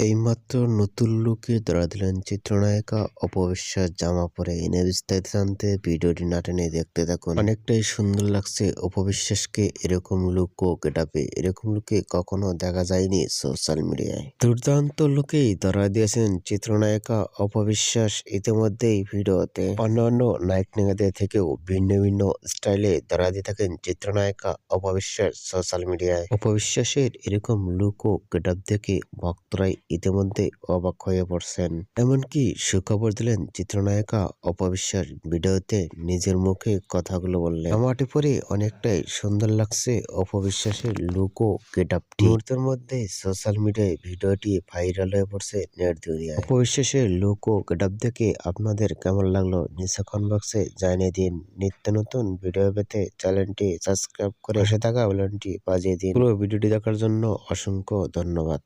এইমাত্র নতুন লুকে ধরা দিলেন চিত্রনায়িকা অপবিশ্বাস জামা পরে। এনে বিস্তারিত জানতে ভিডিওটি না টেনে দেখতে থাকুন। অনেকটাই সুন্দর লাগছে অপবিশ্বাসকে এরকম লুক ও গেটাপে এরকম লুকে কখনো দেখা যায়নি সোশ্যাল মিডিয়ায় দুর্দান্ত লুকেই ধরা দিয়েছেন চিত্রনায়িকা অপবিশ্বাস ইতিমধ্যেই ভিডিওতে। অন্যান্য নায়ক নায়িকাদের থেকেও ভিন্ন ভিন্ন স্টাইলে ধরা দিয়ে থাকেন চিত্রনায়িকা অপবিশ্বাস সোশ্যাল মিডিয়ায় অপবিশ্বাসের এরকম লুক ও গেটাপ দেখে ভক্তরাই ইতিমধ্যে অবাক হয়ে পড়ছেন। এমনকি সুখবর দিলেন চিত্রনায়িকা অপবিশ্বাস ভিডিওতে নিজের মুখে কথাগুলো বললেন। জামাটি পরে অনেকটাই সুন্দর লাগছে অপবিশ্বাসের লুক গেটআপটি মুহূর্তের মধ্যে সোশ্যাল মিডিয়ায় ভিডিওটি ভাইরাল হয়ে পড়ছে নেট দুনিয়ায়। অপবিশ্বাসের লুক গেটআপ দেখে আপনাদের কেমন লাগল নিচে কমেন্ট বক্সে জানিয়ে দিন। নিত্য নতুন ভিডিও পেতে চ্যানেলটি সাবস্ক্রাইব করে পাশে থাকা বেলনটি বাজিয়ে দিন। পুরো ভিডিওটি দেখার জন্য অসংখ্য ধন্যবাদ।